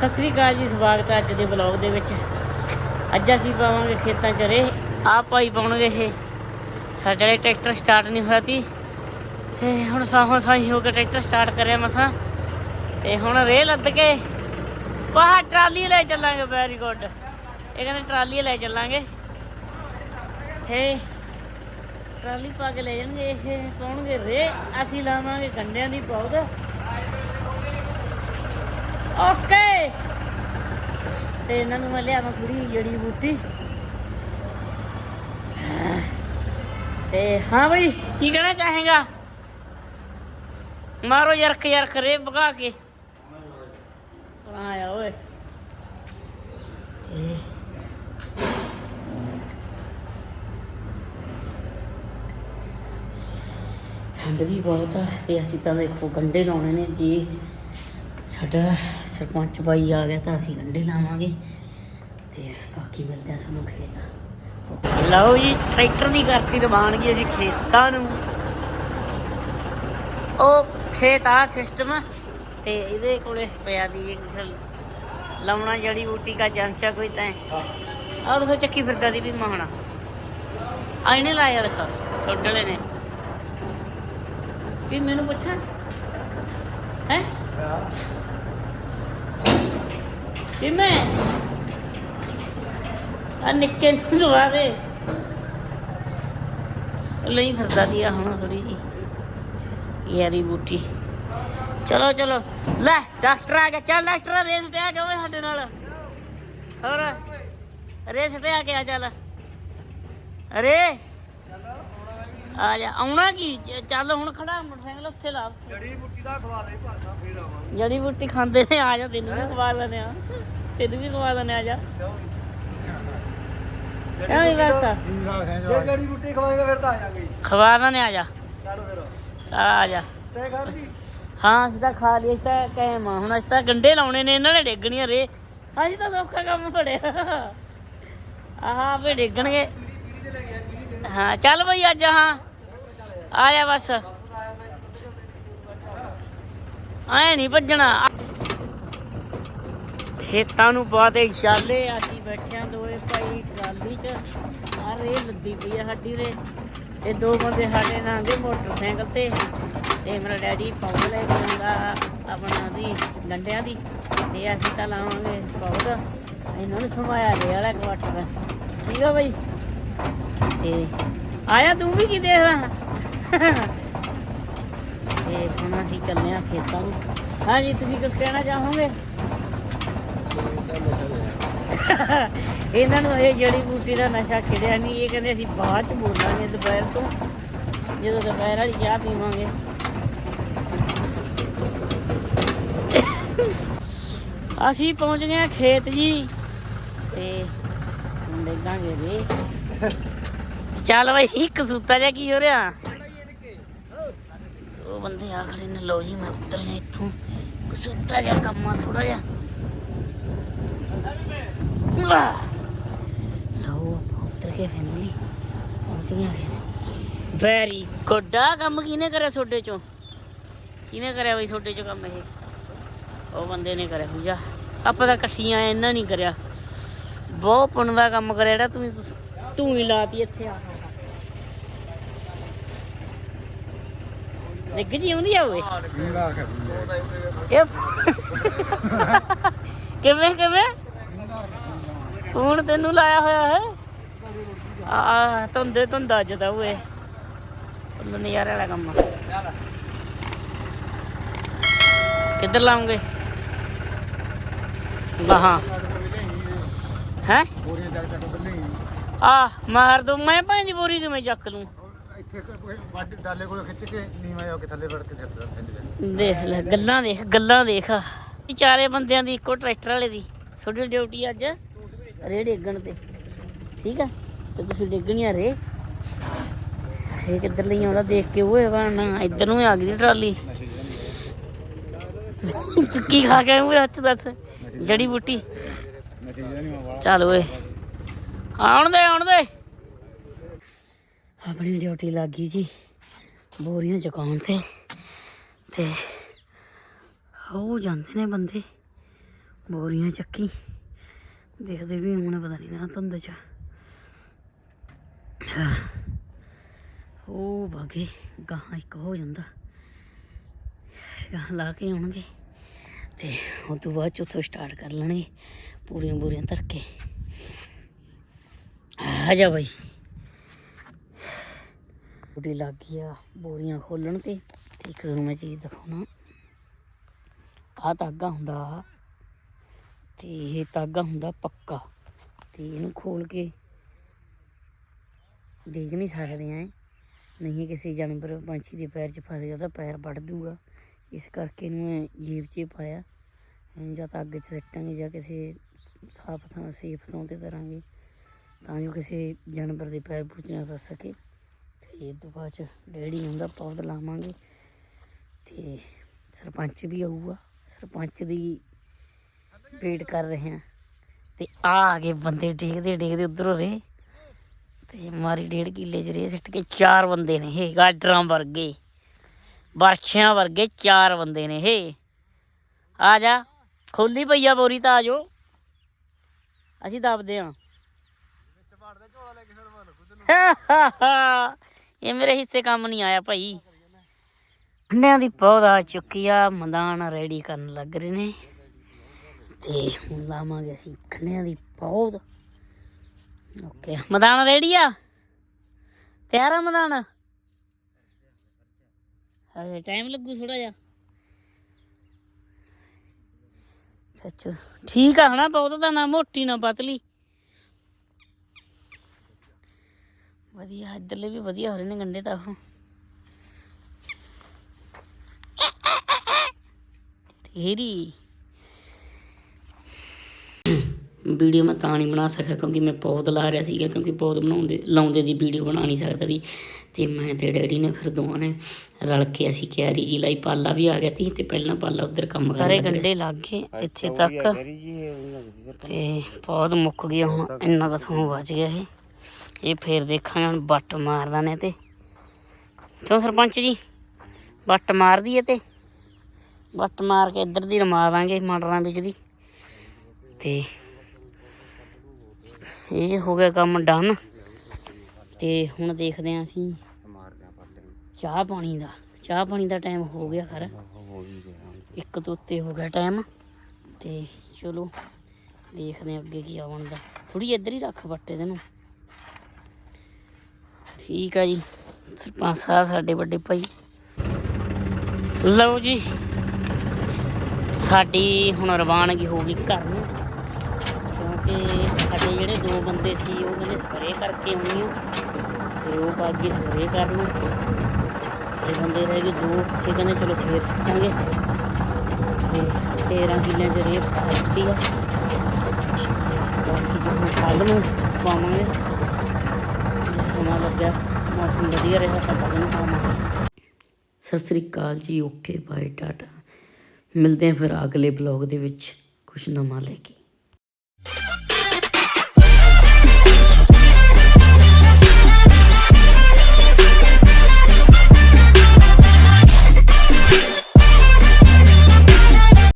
ਸਤਿ ਸ੍ਰੀ ਅਕਾਲ ਜੀ, ਸਵਾਗਤ ਹੈ ਅੱਜ ਦੇ ਵਲੌਗ ਦੇ ਵਿੱਚ। ਅੱਜ ਅਸੀਂ ਪਾਵਾਂਗੇ ਖੇਤਾਂ 'ਚ ਰੇ ਆਹ ਪਾਈ ਪਾਉਣਗੇ ਇਹ। ਸਾਡੇ ਵਾਲੇ ਟਰੈਕਟਰ ਸਟਾਰਟ ਨਹੀਂ ਹੋਇਆ ਤੀ। ਤੇ ਹੁਣ ਸਾਹੋਂ ਸਾਹੀ ਹੋ ਕੇ ਟਰੈਕਟਰ ਸਟਾਰਟ ਕਰਿਆ ਮਸਾਂ। ਤੇ ਹੁਣ ਰੇ ਲੱਦ ਕੇ ਬਾਹਰ ਟਰਾਲੀ ਲੈ ਚੱਲਾਂਗੇ ਵੈਰੀ ਗੁੱਡ ਇਹ ਕਹਿੰਦੇ ਟਰਾਲੀ ਲੈ ਚੱਲਾਂਗੇ। ਤੇ ਟਰਾਲੀ ਪਾ ਕੇ ਲੈ ਜਾਣਗੇ, ਇਹ ਪਾਉਣਗੇ ਰੇ ਅਸੀਂ ਲਾਵਾਂਗੇ ਗੰਡਿਆਂ ਦੀ ਪੌਦ ਓਕੇ। ਤੇ ਇਹਨਾਂ ਨੂੰ ਮੈਂ ਲਿਆਵਾਂ ਥੋੜੀ ਜੜੀ ਬੂਟੀ। ਤੇ ਹਾਂ ਬਈ, ਕੀ ਕਹਿਣਾ ਚਾਹੇਗਾ? ਮਾਰੋ ਯਰਕ ਯਰਕ ਰੇ ਭਗਾ ਕੇ। ਆਇਆ ਓਏ। ਤੇ ਠੰਡ ਵੀ ਬਹੁਤ ਆ, ਤੇ ਅਸੀਂ ਤਾਂ ਦੇਖੋ ਗੰਡੇ ਲਾਉਣੇ ਨੇ ਜੀ। ਸਾਡਾ ਸਰਪੰਚ ਬਾਈ ਆ ਗਿਆ ਤਾਂ ਅਸੀਂ ਗੰਡੇ ਲਾਵਾਂਗੇ। ਤੇ ਬਾਕੀ ਮਿਲਦੇ ਆ ਸਾਨੂੰ ਖੇਤ। ਲਓ ਜੀ, ਟਰੈਕਟਰ ਦੀ ਕਰਤੀ ਰਵਾਨਗੀ ਅਸੀਂ ਖੇਤਾਂ ਨੂੰ। ਉਹ ਖੇਤ ਆ ਸਿਸਟਮ ਤੇ ਇਹਦੇ ਕੋਲੇ ਪਿਆ ਦੀ ਲਾਉਣਾ ਜੜੀ ਬੂਟੀ ਦਾ ਚਮਚਾ ਕੋਈ ਤਾਂ। ਆਹ ਦੇਖੋ ਚੱਕੀ ਫਿਰਦਾ ਦੀ ਵੀ ਮਾਹਣਾ ਆਇਨੇ ਲਾਇਆ ਦੇਖੋ ਛੋਟਲੇ ਨੇ। ਵੀ ਮੈਨੂੰ ਪੁੱਛਾਂ? ਹੈ। ਵੀ ਮੈਂ ਆ ਨਿੱਕੇ ਨੂੰ ਦਵਾ ਦੇ। ਲਈ ਫਿਰਦਾ ਦੀ ਆ ਹੁਣ ਥੋੜੀ ਜੀ ਯਾਰੀ ਬੂਟੀ। ਚਲੋ ਚਲੋ। ਲੈ, ਡਾਕਟਰ ਆ ਗਿਆ। ਚੱਲ, ਡਾਕਟਰ ਰੇਸ ਤੇ ਆ ਗਿਆ ਓਏ ਸਾਡੇ ਨਾਲ। ਹੋਰ? ਰੇਸ ਤੇ ਆ ਗਿਆ ਚੱਲ। ਅਰੇ! ਆ ਜਾ ਆਉਣਾ ਕੀ? ਚ- ਚੱਲ ਹੁਣ ਖੜਾ ਮੋਟਰਸਾਈਕਲ ਉੱਥੇ ਲਾ ਉੱਥੇ। ਜੜੀ ਬੁੱਟੀ ਦਾ ਖਵਾ ਦੇ ਭਾਸ਼ਾ ਫੇਰ ਆਵਾਂਗੇ। ਜੜੀ ਬੂਟੀ ਖਾਂਦੇ ਨੇ ਆ ਜਾ ਤੈਨੂੰ ਵੀ ਖਵਾ ਲੈਣੇ ਆ। ਤੈਨੂੰ ਵੀ ਖਵਾ ਲੈਣੇ ਆ ਜਾ। ਇਹ ਬਾਤ ਆ? ਜੇ ਜੜੀ ਬੁੱਟੀ ਖਵਾਏਗਾ ਫਿਰ ਤਾਂ ਆ ਜਾਾਂਗੇ। ਖਵਾ ਲੈਣੇ ਆ ਜਾ। ਚਲੋ ਫਿਰ। ਚੱਲ ਆ ਜਾ। ਤੇ ਕਰ ਵੀ ਹਾਂ ਅਸੀਂ ਤਾਂ ਖਾ ਲਈ ਅਸੀਂ ਤਾਂ ਕਾਇਮ ਆ। ਹੁਣ ਅਸੀਂ ਤਾਂ ਗੰਡੇ ਲਾਉਣੇ ਨੇ ਇਹਨਾਂ ਨੇ ਡੇਗਣੀਆਂ ਰੇ। ਅਸੀਂ ਤਾਂ ਸੌਖਾ ਕੰਮ ਫੜਿਆ ਆਹ ਵੇ ਡੇਗਣਗੇ। ਹਾਂ ਚੱਲ ਬਈ ਅੱਜ ਹਾਂ। ਆ ਜਾ ਬਸ। ਐ ਨਹੀਂ ਭੱਜਣਾ ਖੇਤਾਂ ਨੂੰ ਪਾਤੇ ਛਾਲੇ, ਅਸੀਂ ਬੈਠਿਆਂ ਦੋਏ ਭਾਈ ਟਰਾਲੀ 'ਚ। ਆ ਰੇ ਲੱਦੀ ਪਈ ਆ ਸਾਡੀ ਰੇ ਤੇ ਦੋ ਬੰਦੇ ਸਾਡੇ ਨਾਲ ਦੇ ਮੋਟਰਸਾਈਕਲ ਤੇ। ਤੇ ਮੇਰਾ ਡੈਡੀ ਪੌਦ ਲੈ ਕੇ ਆਉਂਦਾ ਆਪਣਾ ਦੀ ਡੰਡਿਆਂ ਦੀ। ਤੇ ਅਸੀਂ ਤਾਂ ਲਾਵਾਂਗੇ ਪੌਦ ਇਹਨਾਂ ਨੂੰ ਸਮਾਇਆ ਦੇ ਵਾਲਾ ਕੁਆਟਰ ਠੀਕ ਆ ਬਈ? ਤੇ ਆਇਆ ਤੂੰ ਵੀ ਕੀ ਦੇਖ ਰਹਾ? ਤੇ ਹੁਣ ਅਸੀਂ ਚੱਲੇ ਆ ਖੇਤਾਂ ਨੂੰ। ਹਾਂਜੀ, ਤੁਸੀਂ ਕੁਝ ਕਹਿਣਾ ਚਾਹੋਗੇ? ਇਹਨਾਂ ਨੂੰ ਇਹ ਜੜੀ ਬੂਟੀ ਦਾ ਨਸ਼ਾ ਖਿੜਿਆ ਨਹੀਂ। ਇਹ ਕਹਿੰਦੇ ਅਸੀਂ ਬਾਅਦ ਚ ਬੋਲਾਂਗੇ ਦੁਪਹਿਰ ਤੋਂ, ਜਦੋਂ ਦੁਪਹਿਰ ਵਾਲੀ ਚਾਹ ਪੀਵਾਂਗੇ। ਅਸੀਂ ਪਹੁੰਚ ਗਏ ਖੇਤ ਜੀ, ਤੇ ਹੁਣ ਦੇਖਾਂਗੇ ਜੀ ਚੱਲ ਬਈ, ਇੱਕ ਸੂਤਾ ਜਿਹਾ ਕੀ ਹੋ ਰਿਹਾ? ਉਹ ਬੰਦੇ ਆ ਖੜੇ ਨੇ ਲੋ ਜੀ ਮੈਂ ਉੱਤਰ ਜਾ ਇੱਥੋਂ। ਕਸੂਤਾ ਜਿਹਾ ਕੰਮ ਆ ਥੋੜਾ ਜਿਹਾ। ਵਾਹ! ਲਓ ਆਪਾਂ ਉੱਤਰ ਕੇ ਫੈਮਿਲੀ ਪਹੁੰਚ ਗਿਆ ਵੈਰੀ ਗੁੱਡ। ਆ ਕੰਮ ਕਿਹਨੇ ਕਰਿਆ ਛੋਡੇ ਚੋਂ? ਕਿਹਨੇ ਕਰਿਆ ਬਈ ਛੋਡੇ ਚੋਂ ਕੰਮ ਇਹ? ਉਹ ਬੰਦੇ ਨੇ ਕਰਿਆ ਪੂਜਾ। ਆਪਾਂ ਤਾਂ ਇਕੱਠੀਆਂ ਇਹਨਾਂ ਨਹੀਂ ਕਰਿਆ। ਬਹੁਤ ਪੁੰਨ ਦਾ ਕੰਮ ਕਰਿਆ ਜਿਹੜਾ ਤੂੰ ਤੂੰ ਹੀ ਲਾਤੀ ਇੱਥੇ ਆ ਨਿੱਗ ਜੀ ਆਉਂਦੀ ਆ ਓਏ। ਇਹ ਕਿਵੇਂ ਕਿਵੇਂ? ਫੋਨ ਤੈਨੂੰ ਲਾਇਆ ਹੋਇਆ ਹੈ? ਆ ਧੁੰਦੇ ਧੁੰਦਾ ਅੱਜ ਦਾ ਓਏ। ਨਜ਼ਾਰੇ ਵਾਲਾ ਕੰਮ ਕਿੱਧਰ ਲਾਉਂਗੇ? ਵਾਹਾਂ ਹੈ? ਆ ਮਾਰ ਦੋ ਮੈਂ ਪੰਜ ਬੋਰੀ ਕਿਵੇਂ ਚੱਕ ਲੂੰ ਇੱਥੇ ਵੱਡ ਡਾਲੇ ਕੋਲ ਖਿੱਚ ਕੇ ਨੀਵਾਂ ਹੋ ਕੇ ਥੱਲੇ ਵੜ ਕੇ ਛੱਡਦਾ ਪਿੰਡ ਦੇਖ ਲੈ, ਗੱਲਾਂ ਦੇਖ ਗੱਲਾਂ ਦੇਖ। ਚਾਰੇ ਬੰਦਿਆਂ ਦੀ ਇੱਕੋ ਟਰੈਕਟਰ ਵਾਲੇ ਦੀ। ਤੁਹਾਡੀ ਡਿਊਟੀ ਅੱਜ ਰੇ ਡੇਗਣ ਤੇ। ਠੀਕ ਆ? ਤੇ ਤੁਸੀਂ ਡੇਗਣੀਆਂ ਰੇ ਇਹ ਕਿੱਧਰ ਲਈ ਆਉਂਦਾ ਦੇਖ ਕੇ? ਓਏ ਬਣਾ ਇੱਧਰ ਨੂੰ ਆ ਗਈ ਟਰਾਲੀ। ਤੂੰ ਕੀ ਖਾ ਕੇ ਉਹ ਹੱਥ ਦੱਸ? ਜੜੀ ਬੂਟੀ। ਨਸ਼ੇ ਚੱਲ ਓਏ। ਆਉਣ ਦੇ ਆਉਣ ਦੇ। ਆਪਣੀ ਡਿਊਟੀ ਲੱਗ ਗਈ ਜੀ। ਬੋਰੀਆਂ ਚੁਕਾਉਣ ਤੇ। ਤੇ ਹੋ ਜਾਂਦੇ ਨੇ ਬੰਦੇ। ਬੋਰੀਆਂ ਚੱਕੀ। ਦੇਖਦੇ ਵੀ ਹੁਣ ਪਤਾ ਨਹੀਂ ਨਾ ਧੁੰਦ ਚ। ਹਾਂ। ਬਾਗੇ ਗਾਹਾਂ ਇੱਕ ਹੋ ਜਾਂਦਾ। ਗਾਹਾਂ ਲਾ ਕੇ ਆਉਣਗੇ। ਤੇ ਉਹ ਤੋਂ ਬਾਅਦ ਚ ਉੱਥੋਂ ਸਟਾਰਟ ਕਰ ਲੈਣਗੇ। ਪੂਰੀਆਂ ਬੋਰੀਆਂ ਧਰ ਕੇ। ਆ ਜਾ ਬਈ। ਬੁੜੀ ਲੱਗ ਗਈ ਆ ਬੋਰੀਆਂ ਖੋਲਣ ਤੇ ਇੱਕ ਤੁਹਾਨੂੰ ਮੈਂ ਚੀਜ਼ ਦਿਖਾਉਣਾ। ਆ ਧਾਗਾ ਹੁੰਦਾ ਆਹ, ਤੇ ਇਹ ਧਾਗਾ ਹੁੰਦਾ ਪੱਕਾ ਤੇ ਇਹਨੂੰ ਖੋਲ ਕੇ ਦੇਖ ਨਹੀਂ ਸਕਦੇ ਆ ਨਹੀਂ ਕਿਸੇ ਜਾਨਵਰ ਪੰਛੀ ਦੇ ਪੈਰ 'ਚ ਫਸ ਗਿਆ ਤਾਂ ਪੈਰ ਵੱਢ ਦੂਗਾ। ਇਸ ਕਰਕੇ ਇਹਨੂੰ ਮੈਂ ਜੇਬ 'ਚ ਪਾਇਆ। ਜਾਂ ਤਾਂ ਅੱਗ 'ਚ ਸੱਟਾਂਗੇ ਜਾਂ ਕਿਸੇ ਸਾਫ਼ ਥਾਂ ਸੇਫ ਥਾਂ ਤੇ ਧਰਾਂਗੇ ਤਾਂ ਜੋ ਕਿਸੇ ਜਾਨਵਰ ਦੇ ਪੈਰ ਪੂਚ ਨਾ ਫਸ ਸਕੇ। ਤੇ ਤੋਂ ਬਾਅਦ ਚ ਡੈਡੀ ਹੁੰਦਾ ਪੌਦ ਲਾਵਾਂਗੇ ਤੇ ਸਰਪੰਚ ਵੀ ਆਊਗਾ। ਸਰਪੰਚ ਦੀ ਵੇਟ ਕਰ ਰਹੇ ਹਾਂ। ਤੇ ਆ ਆ ਗਏ ਬੰਦੇ ਡੇਗਦੇ ਡੇਗਦੇ ਉਧਰੋਂ ਰੇ ਤੇ ਮਾਰੀ ਡੇਢ ਕਿੱਲੇ ਚ ਰੇ ਸਿੱਟ ਕੇ ਚਾਰ ਬੰਦੇ ਨੇ ਇਹ ਗਾਡਰਾਂ ਵਰਗੇ। ਵਰਛਿਆਂ ਵਰਗੇ ਚਾਰ ਬੰਦੇ ਨੇ ਇਹ। ਆ ਜਾ ਖੋਲੀ ਪਈਆ ਬੋਰੀ ਤਾਂ ਆ ਜਾਓ। ਅਸੀਂ ਦੱਬਦੇ ਹਾਂ। ਇਹ ਮੇਰੇ ਹਿੱਸੇ ਕੰਮ ਨਹੀਂ ਆਇਆ ਭਾਈ। ਅੰਡਿਆਂ ਦੀ ਪੌਦਾ ਆ ਚੁੱਕੀ ਆ, ਮੈਦਾਨ ਰੈਡੀ ਕਰਨ ਲੱਗ ਰਹੇ ਨੇ। ਤੇ ਹੁਣ ਲਾਵਾਂਗੇ ਅਸੀਂ ਕੰਡਿਆਂ ਦੀ ਪੌਦ ਓਕੇ, ਮੈਦਾਨ ਰੈਡੀ ਆ? ਤਿਆਰ ਆ ਮਦਾਨ? ਹਜੇ ਟਾਈਮ ਲੱਗੂ ਥੋੜਾ ਜਿਹਾ। ਅੱਛਾ, ਠੀਕ ਆ ਹਨਾ ਪੌਦ ਦਾ ਨਾ ਮੋਟੀ ਨਾ ਪਤਲੀ। ਵਧੀਆ ਇੱਧਰਲੇ ਵੀ ਵਧੀਆ ਹੋ ਰਹੇ ਨੇ ਗੰਡੇ ਤਾਂ ਉਹ। ਢੇਰੀ ਵੀਡੀਓ ਮੈਂ ਤਾਂ ਨਹੀਂ ਬਣਾ ਸਕਿਆ ਕਿਉਂਕਿ ਮੈਂ ਪੌਦ ਲਾ ਰਿਹਾ ਸੀਗਾ ਕਿਉਂਕਿ ਪੌਦ ਬਣਾਉਂਦੇ ਲਾਉਂਦੇ ਦੀ ਵੀਡੀਓ ਬਣਾ ਨਹੀਂ ਸਕਦਾ ਸੀ। ਤੇ ਮੈਂ ਤੇ ਡੈਡੀ ਨੇ ਫਿਰ ਦੋਵਾਂ ਨੇ ਰਲ ਕੇ ਅਸੀਂ ਕਿਆਰੀ ਜੀ ਲਾਈ ਪਾਲਾ ਵੀ ਆ ਗਿਆ ਤੀ ਤੇ ਪਹਿਲਾਂ ਪਾਲਾ ਉਧਰ ਕੰਮ ਕਰ ਰਿਹਾ ਗੰਡੇ ਲੱਗ ਗਏ ਇੱਥੇ ਤੱਕ। ਤੇ। ਪੌਦ ਮੁੱਕ ਗਿਆ ਹੁਣ ਇੰਨਾ ਕੁ ਥੋਂ ਬਚ ਗਿਆ ਇਹ। ਇਹ ਫੇਰ ਦੇਖਾਂਗੇ ਹੁਣ ਬੱਟ ਮਾਰਦਾ ਨੇ ਤੇ। ਕਿਉਂ ਸਰਪੰਚ ਜੀ? ਬੱਟ ਮਾਰਦੀ ਦਈਏ ਤੇ। ਬੱਟ ਮਾਰ ਕੇ ਇੱਧਰ ਦੀ ਰਮਾ ਦਾਂਗੇ ਮਟਰਾਂ ਵਿੱਚ ਦੀ। ਤੇ ਇਹ ਹੋ ਗਿਆ ਕੰਮ ਡਨ। ਤੇ ਹੁਣ ਦੇਖਦੇ ਆਂ ਅਸੀਂ। ਚਾਹ ਪਾਣੀ ਦਾ। ਚਾਹ ਪਾਣੀ ਦਾ ਟਾਈਮ ਹੋ ਗਿਆ ਖਰ। ਇੱਕ ਤੋਂ ਉੱਤੇ ਹੋ ਗਿਆ ਟਾਈਮ ਤੇ ਚਲੋ ਦੇਖਦੇ ਆਂ ਅੱਗੇ ਕੀ ਆਉਣ ਦਾ ਥੋੜੀ ਇੱਧਰ ਹੀ ਰੱਖ ਬੱਟੇ ਦੇ ਨੂੰ ਠੀਕ ਆ ਜੀ। ਸਰਪੰਚ ਸਾਹਿਬ ਸਾਡੇ ਵੱਡੇ ਭਾਈ। ਲਓ ਜੀ, ਸਾਡੀ ਹੁਣ ਰਵਾਨਗੀ ਹੋ ਗਈ ਘਰ ਨੂੰ। ਕਿਉਂਕਿ ਸਾਡੇ ਜਿਹੜੇ ਦੋ ਬੰਦੇ ਸੀ, ਉਹ ਕਹਿੰਦੇ ਸਪਰੇਅ ਕਰਕੇ ਆਉਣੀ ਆ। ਤੇ ਉਹ ਬਾਕੀ ਸਪਰੇਅ ਕਰ ਲੂ ਤੇ ਬੰਦੇ ਰਹਿ ਗਏ ਦੋ, ਇਹ ਕਹਿੰਦੇ ਚਲੋ ਫੇਰ ਸਿੱਟਾਂਗੇ ਤੇ 13 ਕਿੱਲਿਆਂ ਚ ਰੇਪ ਦਿੱਤੀ ਆ। ਬਾਕੀ ਜਦੋਂ ਕੱਲ ਨੂੰ ਪਾਵਾਂਗੇ। ਜੇ ਸਮਾਂ ਲੱਗਿਆ। ਮੌਸਮ ਵਧੀਆ ਰਿਹਾ ਤਾਂ ਕੱਲ ਨੂੰ ਸਤਿ ਸ੍ਰੀ ਅਕਾਲ ਜੀ, ਓਕੇ, ਬਾਏ, ਟਾਟਾ। ਮਿਲਦੇ ਹਾਂ ਫਿਰ ਅਗਲੇ ਬਲੌਗ ਦੇ ਵਿੱਚ। ਕੁਝ ਨਵਾਂ ਲੈ ਕੇ।